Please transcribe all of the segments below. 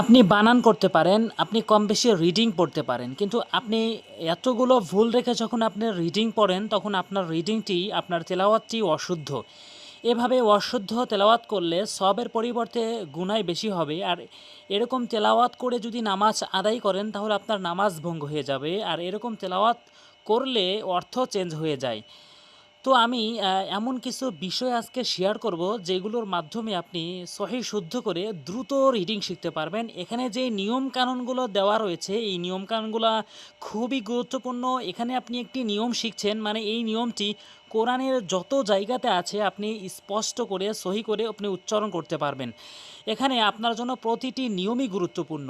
আপনি বানান করতে পারেন, আপনি কম বেশি রিডিং পড়তে পারেন, কিন্তু আপনি এতগুলো ভুল রেখে যখন আপনি রিডিং পড়েন, তখন আপনার রিডিংটি আপনার তেলাওয়াতটি অশুদ্ধ। এভাবে অশুদ্ধ তেলাওয়াত করলে সবের পরিবর্তে গুনাই বেশি হবে, আর এরকম তেলাওয়াত করে যদি নামাজ আদায় করেন, তাহলে আপনার নামাজ ভঙ্গ হয়ে যাবে, আর এরকম তেলাওয়াত করলে অর্থ চেঞ্জ হয়ে যায়। তো আমি এমন কিছু বিষয় আজকে শেয়ার করব যেগুলোর মাধ্যমে আপনি সহি শুদ্ধ করে দ্রুত রিডিং শিখতে পারবেন। এখানে যে নিয়ম কানুনগুলো দেওয়া রয়েছে, এই নিয়ম কানুনগুলো খুবই গুরুত্বপূর্ণ। এখানে আপনি একটি নিয়ম শিখছেন মানে এই নিয়মটি কোরআনের যত জায়গাতে আছে, আপনি স্পষ্ট করে, সহি করে আপনি উচ্চারণ করতে পারবেন। এখানে আপনার জন্য প্রতিটি নিয়মই গুরুত্বপূর্ণ।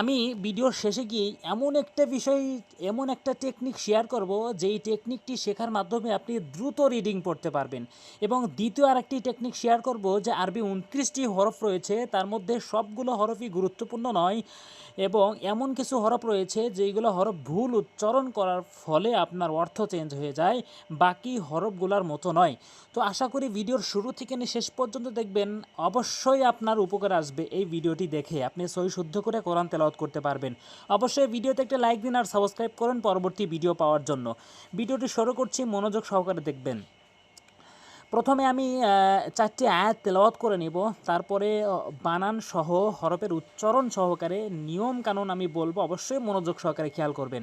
আমি ভিডিওর শেষে গিয়ে এমন একটা বিষয়, এমন একটা টেকনিক শেয়ার করব, যেই টেকনিকটি শেখার মাধ্যমে আপনি দ্রুত রিডিং পড়তে পারবেন। এবং দ্বিতীয় আরেকটি টেকনিক শেয়ার করব, যে আরবি উনত্রিশটি হরফ রয়েছে, তার মধ্যে সবগুলো হরফই গুরুত্বপূর্ণ নয়। এবং এমন কিছু হরফ রয়েছে যেগুলো হরফ ভুল উচ্চারণ করার ফলে আপনার অর্থ চেঞ্জ হয়ে যায়। বাকি হরফগুলোর মতো নয়। তো আশা করি ভিডিওর শুরু থেকে নিয়ে শেষ পর্যন্ত দেখবেন। অবশ্যই আপনার উপকার আসবে এই ভিডিওটি দেখে। আপনি সই শুদ্ধ করে কোরআন তেলাওয়াত করতে পারবেন। অবশ্যই ভিডিওতে একটা লাইক দিন আর সাবস্ক্রাইব করেন পরবর্তী ভিডিও পাওয়ার জন্য। ভিডিওটি শুরু করছি, মনোযোগ সহকারে দেখবেন। প্রথমে আমি চারটি আয়াত তেলাওয়াত করে নিব। তারপরে বানান সহ, হরফের উচ্চারণ সহকারে নিয়ম কানুন আমি বলব। অবশ্যই মনোযোগ সহকারে খেয়াল করবেন।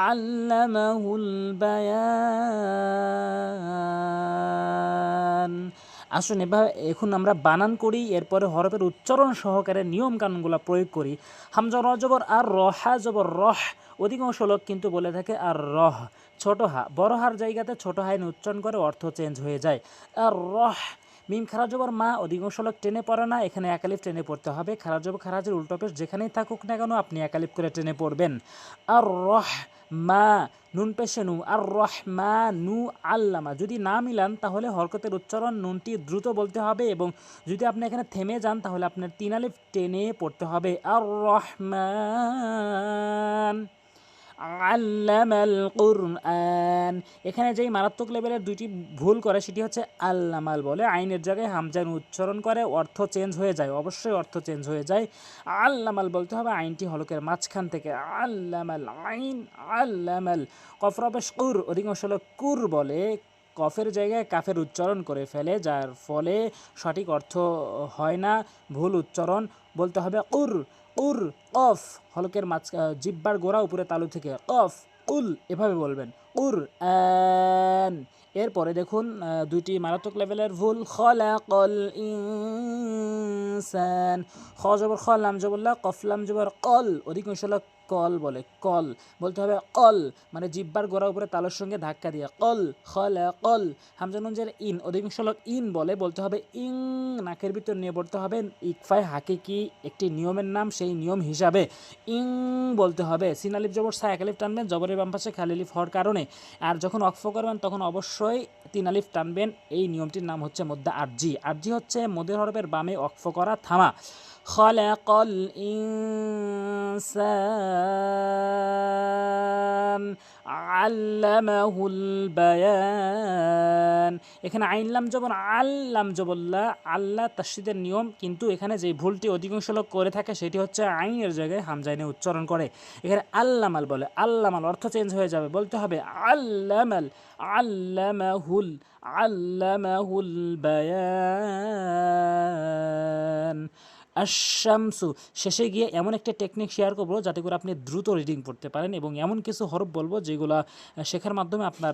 علمه البيان আসুন এবার এখন আমরা বানান করি এরপরে হরফের উচ্চারণ সহকারে নিয়ম কানুনগুলো প্রয়োগ করি হামজা রজবর আর রহা জবর রহ অধিকাংশ লোক কিন্তু বলে থাকে আর রহ ছোট হা বড় হার জায়গাতে ছোট হাইন উচ্চারণ করে অর্থ চেঞ্জ হয়ে যায় আর রহ মিম খারাজবর মা অধিকাংশ লোক টেনে পড়ে না, এখানে একালিপ টেনে পড়তে হবে। খারাজব খারাজের উল্টো পেশ যেখানেই থাকুক না কেন, আপনি একালিপ করে টেনে পড়বেন। আর রহ মা নুন পেশে নু আর রহ মা নু আল্লামা। যদি না মিলান, তাহলে হরকতের উচ্চারণ নুনটি দ্রুত বলতে হবে এবং যদি আপনি এখানে থেমে যান, তাহলে আপনার তিন আলিফ টেনে পড়তে হবে। আর রহমান আল্লামাল কুরআন। এখানে যেই মারাত্মক লেভেলের দুইটি ভুল করে, সেটি হচ্ছে আল্লামাল বলে। আইনের জায়গায় হামজান উচ্চারণ করে, অর্থ চেঞ্জ হয়ে যায়, অবশ্যই অর্থ চেঞ্জ হয়ে যায়। আল্লামাল বলতে হবে আইনটি হলকের মাঝখান থেকে। আল্লামাল আইন, আল্লামাল কফরবেশ কুর। অধিকাংশ লোক কুর বলে, কফের জায়গায় কাফের উচ্চারণ করে ফেলে, যার ফলে সঠিক অর্থ হয় না, ভুল উচ্চারণ বলতে হবে উর উর, অফ, হলকের মাছ জিব্বার গোড়া উপরে তালু থেকে, অফ, উল, এভাবে বলবেন। উর এরপরে দেখুন দুইটি মারাত্মক লেভেলের ভুল। খলাকল ইনসান। খ জবর, খ লাম জবল্লা কফ লাম জবর, কল। অধিকাংশ কল বলে, কল। বলতে হবে কল মানে জিব্বার গোড়া উপরে তালের সঙ্গে ধাক্কা দিয়ে। কল, খল, কল। হামজানুঞ্জের ইন, অধিকাংশ লোক ইন বলে, বলতে হবে ইং, নাকের ভিতর নিয়ে পড়তে হবে ইকফাই হাকিকি একটি নিয়মের নাম, সেই নিয়ম হিসাবে। ইং বলতে হবে সিনালিফ জবর, সা একালিফ টানবেন, জবরের বাম পাশে খালিলিফ হওয়ার কারণে। আর যখন অক্ফ করবেন, তখন অবশ্যই তিন আলিফ টানবেন। এই নিয়মটির নাম হচ্ছে মধ্যে আরজি। আরজি হচ্ছে মদের হরফের বামে অক্ফ করা, থামা। خلق الإنسان علمه البيان এখানে আইনলাম জবর আল্লাম জবল্লা আল্লাহ তাসিদের নিয়ম কিন্তু এখানে যে ভুলটি অধিকাংশ লোক করে থাকে সেটি হচ্ছে আইনের জায়গায় হামজাইনে উচ্চারণ করে এখানে আল্লামাল বলে আল্লামাল অর্থ চেঞ্জ হয়ে যাবে বলতে হবে আল্লামাল আল্লামাহুল আল্লামাহুল বায়ান আশামসু শেষে গিয়ে এমন একটা টেকনিক শেয়ার করব যাতে করে আপনি দ্রুত রিডিং পড়তে পারেন এবং এমন কিছু হরফ বলব যেগুলো শেখার মাধ্যমে আপনার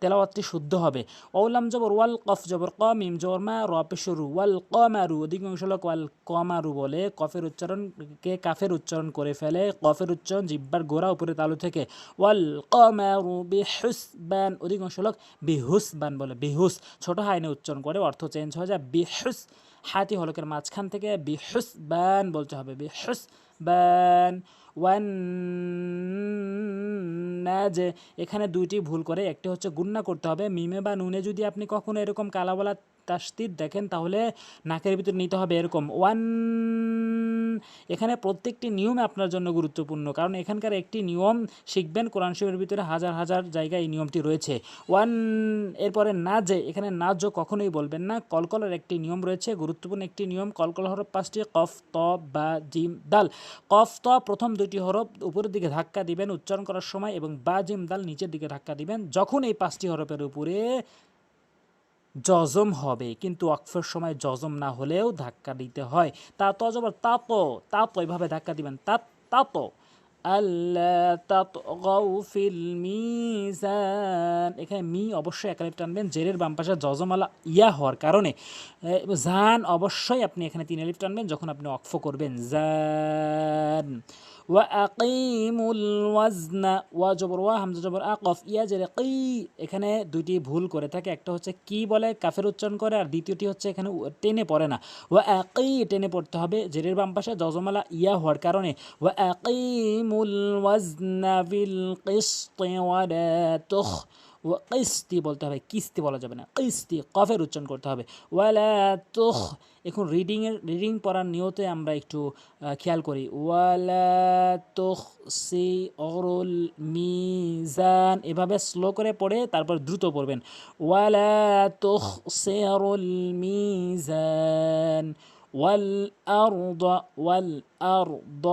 তেলাওয়াতটি শুদ্ধ হবে। ওলাম জবর ওয়াল কফ জবর ক মিম জবর মা রপে শুরু ওয়াল কমারু। অধিকাংশ লোক ওয়াল কমারু বলে। কফের উচ্চারণকে কাফের উচ্চারণ করে ফেলে। কফের উচ্চারণ জিব্বার গোড়া উপরে তালু থেকে। ওয়াল কমারু বিহুসবান। অধিকাংশ লোক বিহুসবান বলে। বিহুস, ছোট হাইনে উচ্চারণ করে। অর্থ চেঞ্জ হয়ে যায় বিহুস। হাতি হলকের মাঝখান থেকে বিহুস বান বলতে হবে, বিহুস বান। ওয়ান এখানে দুইটি ভুল করে, একটি হচ্ছে গুন্না করতে হবে। মিমে বা নুনে যদি আপনি কখনো এরকম কালাবলা তাস্তির দেখেন তাহলে নাকের ভিতরে নিতে হবে এরকম। ওয়ান, এখানে প্রত্যেকটি নিয়ম আপনার জন্য গুরুত্বপূর্ণ। কারণ এখানকার একটি নিয়ম শিখবেন, কোরআন শরীফের ভিতরে হাজার হাজার জায়গায় এই নিয়মটি রয়েছে। ওয়ান, এরপরে না যে, এখানে না যে কখনোই বলবেন না। কলকলের একটি নিয়ম রয়েছে, গুরুত্বপূর্ণ একটি নিয়ম। কলকল হরফ পাঁচটি, কফ, ত, বা জিম, দাল। কফ, ত প্রথম দুটি হরফ উপরের দিকে ধাক্কা দিবেন, উচ্চারণ করার সময় এবং বা, জিম, দাল নিচের দিকে ধাক্কা দিবেন। যখন এই পাঁচটি হরফের উপরে জজম হবে, কিন্তু অক্ষর সময় জজম না হলেও ধাক্কা দিতে হয়। তা তো জবর তাপ তাপ এভাবে ধাক্কা দিবেন। ফিল মিজান। এখানে মি অবশ্যই একালিপ টানবেন জেরের বাম পাশে জজমালা ইয়া হওয়ার কারণে। জান অবশ্যই আপনি এখানে তিন আলিফ টানবেন যখন আপনি অক্ফ করবেন। জান। ওয়া আকিমুল ওয়াজনা ওয়া জবর ওয়া হামজা জবর আকফ ইয়া জেরে কি এখানে দুইটি ভুল করে থাকে। একটা হচ্ছে কি বলে, কাফের উচ্চারণ করে, আর দ্বিতীয়টি হচ্ছে এখানে টেনে পড়ে না। ওয়া একই টেনে পড়তে হবে, জেরের বাম পাশে জজমালা ইয়া হওয়ার কারণে। ওয়া একই ওয়াজনা বিল কিসতি ওয়া কিস্তি বলতে হবে, কিস্তি বলা যাবে না কিস্তি কফের উচ্চারণ করতে হবে। ওয়ালা তুখ, এখন রিডিংয়ের রিডিং পড়ার নিয়তে আমরা একটু খেয়াল করি। ওয়ালা তুখ সি অরুল মিজান, এভাবে স্লো করে পড়ে তারপর দ্রুত পড়বেন। ওয়ালা সে সেরুল মিজান। والأرض والأرض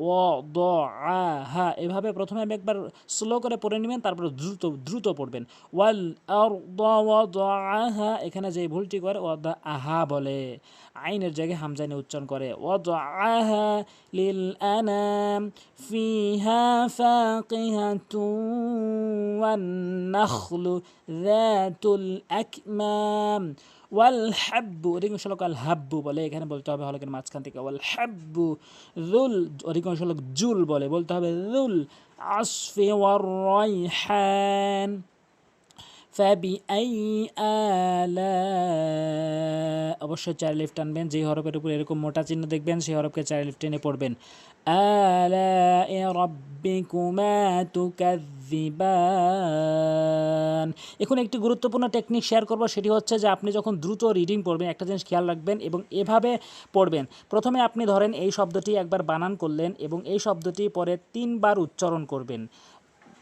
وضعها এভাবে প্রথমে আমি একবার স্লো করে পড়ে নেবেন তারপর দ্রুত দ্রুত পড়বেন ওয়াল আরদ ওয়াদাআহা এখানে যে ভুলটি করে ওয়াদা আহা বলে আইনের জায়গায় হামজানে উচ্চারণ করে ওয়াদাআহা লিল আনাম ফিহা ফাকিহাতু ওয়ান নাখলু যাতুল আকমাম ওয়াল হাব্বু অধিকাংশ লোক আল হাব্বু বলে, এখানে বলতে হবে হলকের মাঝখান থেকে ওয়াল হাব্বু রুল অধিকাংশ লোক জুল বলে, বলতে হবে জুল আসফে ওয়ার রাইহান فبأي آلاء অবশ্যই চার লিফট টানবেন যেই হরফের উপর এরকম মোটা চিহ্ন দেখবেন সেই হরফকে চার লিফট টেনে পড়বেন آلاء ربكما تكذبان এখন একটি গুরুত্বপূর্ণ টেকনিক শেয়ার করব সেটি হচ্ছে যে আপনি যখন দ্রুত রিডিং পড়বেন একটা জিনিস খেয়াল রাখবেন এবং এভাবে পড়বেন প্রথমে আপনি ধরেন এই শব্দটি একবার বানান করলেন এবং এই শব্দটি পরে তিনবার উচ্চারণ করবেন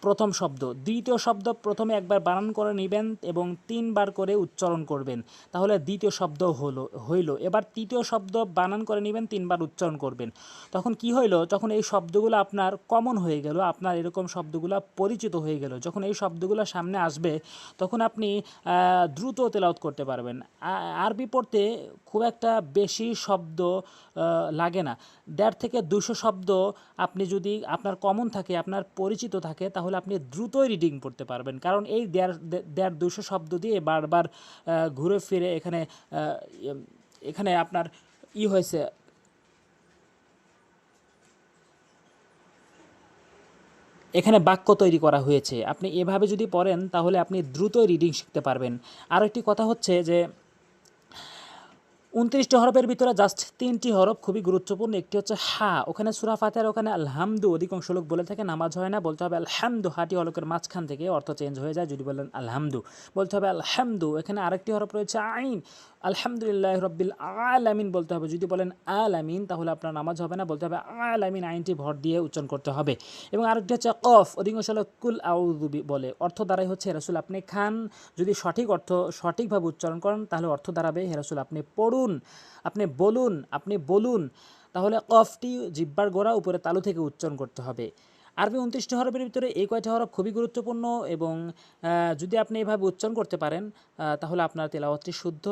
প্রথম শব্দ। দ্বিতীয় শব্দ প্রথমে একবার বানান করে নেবেন এবং তিনবার করে উচ্চারণ করবেন। তাহলে দ্বিতীয় শব্দ হলো, হইল। এবার তৃতীয় শব্দ বানান করে নেবেন, তিনবার উচ্চারণ করবেন। তখন কি হইল? তখন এই শব্দগুলো আপনার কমন হয়ে গেল, আপনার এরকম শব্দগুলো পরিচিত হয়ে গেল, যখন এই শব্দগুলো সামনে আসবে, তখন আপনি দ্রুত তেলাওত করতে পারবেন। আরবি পড়তে খুব একটা বেশি শব্দ লাগে না। দেড় থেকে দুশো শব্দ আপনি যদি আপনার কমন থাকে, আপনার পরিচিত থাকে, তাহলে আপনি দ্রুতই রিডিং পড়তে পারবেন। কারণ এই দেড় দেড় দুশো শব্দ দিয়ে বারবার ঘুরে ফিরে এখানে এখানে আপনার ই হয়েছে। এখানে বাক্য তৈরি করা হয়েছে। আপনি এভাবে যদি পড়েন তাহলে আপনি দ্রুতই রিডিং শিখতে পারবেন। আর একটি কথা হচ্ছে যে উনত্রিশটি হরফের ভিতরে জাস্ট তিনটি হরফ খুবই গুরুত্বপূর্ণ। একটি হচ্ছে হা, ওখানে সুরা ফাতের ওখানে আলহামদু। অধিকাংশ লোক বলে থাকে নামাজ হয় না, বলতে হবে আলহামদু। হাটি হলকের মাঝখান থেকে অর্থ চেঞ্জ হয়ে যায়, যদি বলেন আলহামদু। বলতে হবে আলহামদু। এখানে আরেকটি হরফ রয়েছে আইন। আলহামদুলিল্লাহ রব্বিল আলামিন বলতে হবে। যদি বলেন আলামিন, তাহলে আপনার নামাজ হবে না, বলতে হবে আলামিন আইনটি ভর দিয়ে উচ্চারণ করতে হবে। এবং আরেকটি হচ্ছে কফ, অধিকাংশ লোক কুল আউদুবি বলে। অর্থ দ্বারাই হচ্ছে হেরাসুল আপনি খান। যদি সঠিক অর্থ, সঠিকভাবে উচ্চারণ করেন, তাহলে অর্থ দাঁড়াবে হেরাসুল আপনি পড়ুন, আপনি বলুন আপনি বলুন। তাহলে কফটি জিব্বার গোড়া উপরে তালু থেকে উচ্চারণ করতে হবে। আরবি উনত্রিশটি হরফের ভিতরে এই কয়টি হরফ খুবই গুরুত্বপূর্ণ এবং যদি আপনি এভাবে উচ্চারণ করতে পারেন তাহলে আপনার তেলাওয়াতটি শুদ্ধ।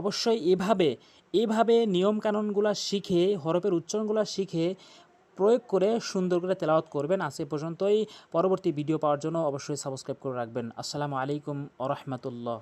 অবশ্যই এভাবে এভাবে নিয়মকানুনগুলো শিখে, হরফের উচ্চারণগুলো শিখে প্রয়োগ করে সুন্দর করে তেলাওয়াত করবেন। আজ এ পর্যন্তই। পরবর্তী ভিডিও পাওয়ার জন্য অবশ্যই সাবস্ক্রাইব করে রাখবেন। আসসালামু আলাইকুম আ রহমতুল্লাহ।